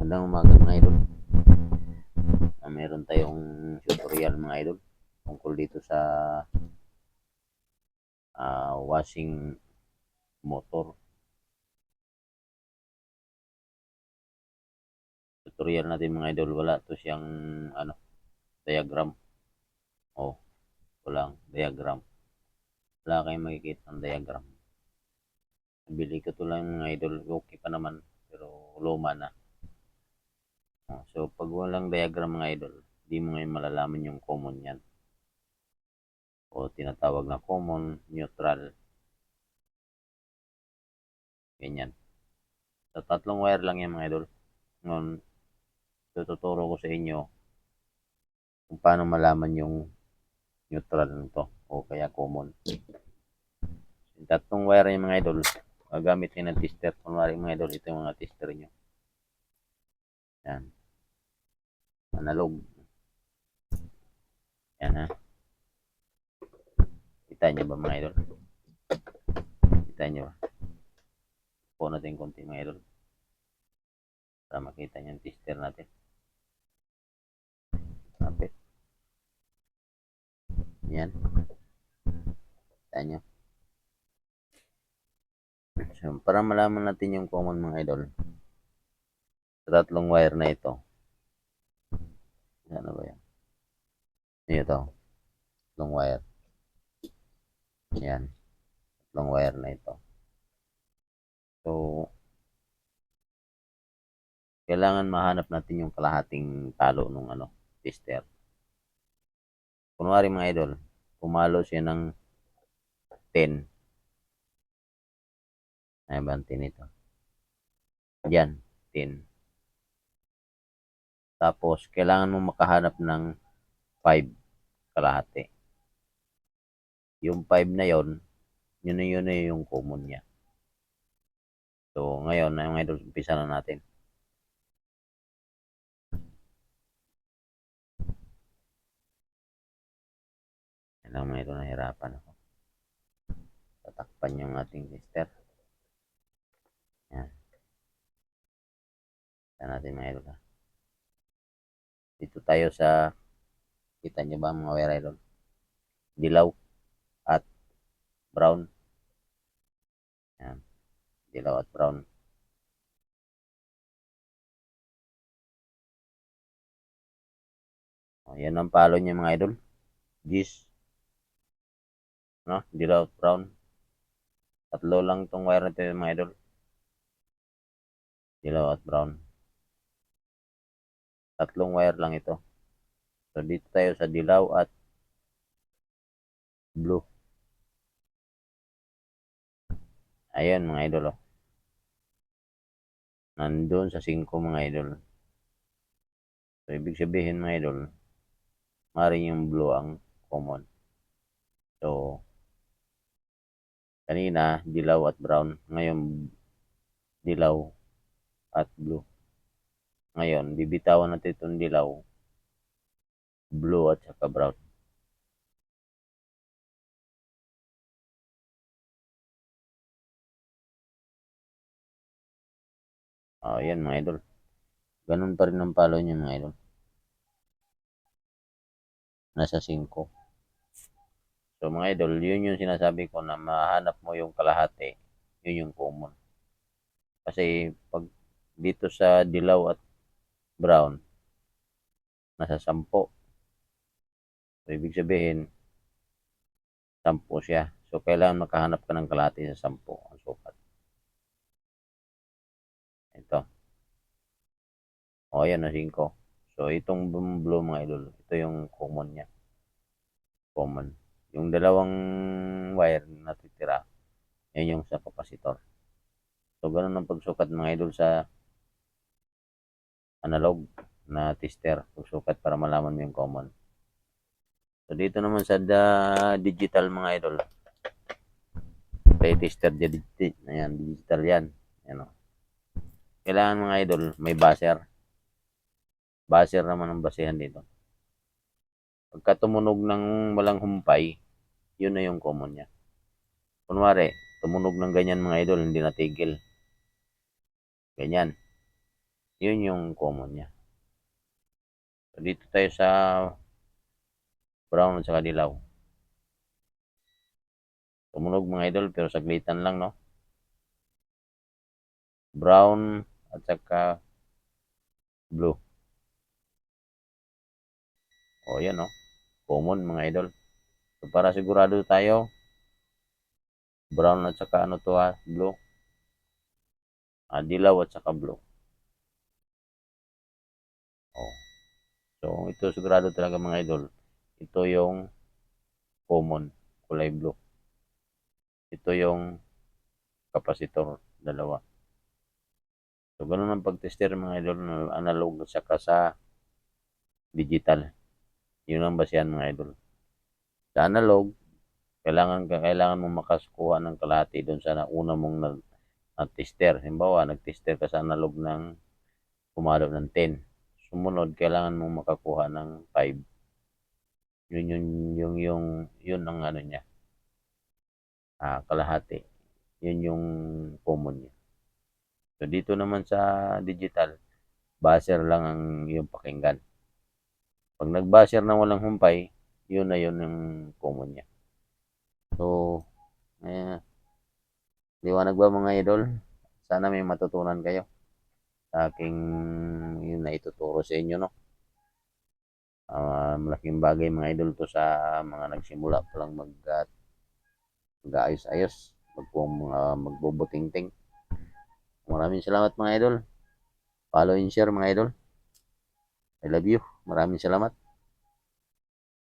Magandang umaga mga idol. Ah, meron tayong tutorial mga idol tungkol dito sa ah, washing motor. Tutorial natin mga idol, wala to siyang ano, diagram. Oh, walang diagram. Wala kayong makikita ng diagram. Bili ko to lang mga idol, okay pa naman pero luma na. Oh, So, pag walang diagram mga idol, di mo ngayon malalaman yung common yan. O tinatawag na common, neutral. Ganyan. Sa tatlong wire lang yan mga idol. Ngayon, tututuro ko sa inyo kung paano malaman yung neutral nito o kaya common. Yung tatlong wire yung mga idol, gagamit kayo ng tester. Kunwari mga idol, ito yung mga tester nyo. Yan analog. Yan ha. Kita niyo ba mga idol? Kita niyo ba? Po natin konti mga idol. Para makita niyo yung tester natin. Kapit. Yan. Kita niyo. So, para malaman natin yung common mga idol. Sa tatlong wire na ito. Ano ba yan? Ito. Tatlong wire. Yan. Tatlong wire na ito. So, kailangan mahanap natin yung kalahating talo nung ano, tester. Kunwari mga idol, pumalo siya ng 10. Ay ba ang 10 ito? Yan, 10. Tapos, kailangan mo makahanap ng 5 kalahati. Yung 5 na yon, yun na yun na yung common niya. So, ngayon, na mga idol, umpisa na natin. Lang mga idol, nahirapan ako. Tatakpan yung ating sister. Yan. Yan natin mga idol ha. Dito tayo sa kita nyo ba mga wire idol? Dilaw at brown. Yan. Dilaw at brown. O, yan ang palo niya mga idol. Gis. No? Dilaw at brown. Tatlo lang tong wire na ito mga idol. Dilaw at brown. Tatlong wire lang ito. So, dito tayo sa dilaw at blue. Ayan mga idol. Oh. Nandun sa 5 mga idol. So, ibig sabihin mga idol, maaaring yung blue ang common. So, kanina, dilaw at brown. Ngayon, dilaw at blue. Ngayon, bibitawan natin itong dilaw, blue at saka brown. Oh, yan mga idol. Ganun pa rin ang palo niya mga idol. Nasa 5. So mga idol, yun yung sinasabi ko na mahanap mo yung kalahati. Yun yung common. Kasi pag dito sa dilaw at brown, nasa 10. So, ibig sabihin, 10 siya. So, kailangan makahanap ka ng kalahati sa 10 ang sukat. Ito. O, yan na 5. So, itong blue mga idol, ito yung common niya. Common. Yung dalawang wire na natitira, yan yung sa capacitor. So, ganun ang pagsukat mga idol sa analog na tester. Pagsukat para malaman mo yung common. So, dito naman sa da, digital mga idol. Play tester digital. Ayan, digital yan. Ayan o. Kailangan mga idol, may buzzer. Buzzer naman ang basehan dito. Pagka tumunog ng walang humpay, yun na yung common niya. Kunwari, tumunog ng ganyan mga idol, hindi natigil. Ganyan. Yun yung common niya. So, dito tayo sa brown at saka dilaw. Tumunog mga idol pero saglitan lang no. Brown at saka blue. O yan no. Common mga idol. So, para sigurado tayo brown at saka ano to ha, blue. Ah, dilaw at saka blue. So, ito sigurado talaga mga idol. Ito yung common, kulay blue. Ito yung kapasitor, dalawa. So, ganun ang pagtester mga idol, analog at saka sa digital. Yun ang basihan mga idol. Sa analog, kailangan kailangan mo makasukuha ng kalahati doon sa una mong nag, nag-tester. Halimbawa, nag-tester ka sa analog ng pumalo ng 10. Sumunod, kailangan mong makakuha ng 5. Yun yun yung yung yun ang ano niya. Ah, kalahati. Yun yung common niya. So dito naman sa digital, buzzer lang ang yung pakinggan. Pag nag-buzzer na walang humpay, yun na yun yung common niya. So, eh, liwanag ba mga idol? Sana may matutunan kayo aking yun na ituturo sa inyo, no? Ah, malaking bagay mga idol to sa mga nagsimula pa lang mag uh, mag-ayos-ayos, mag, uh, magbubuting-ting. Maraming salamat mga idol. Follow and share mga idol. I love you. Maraming salamat.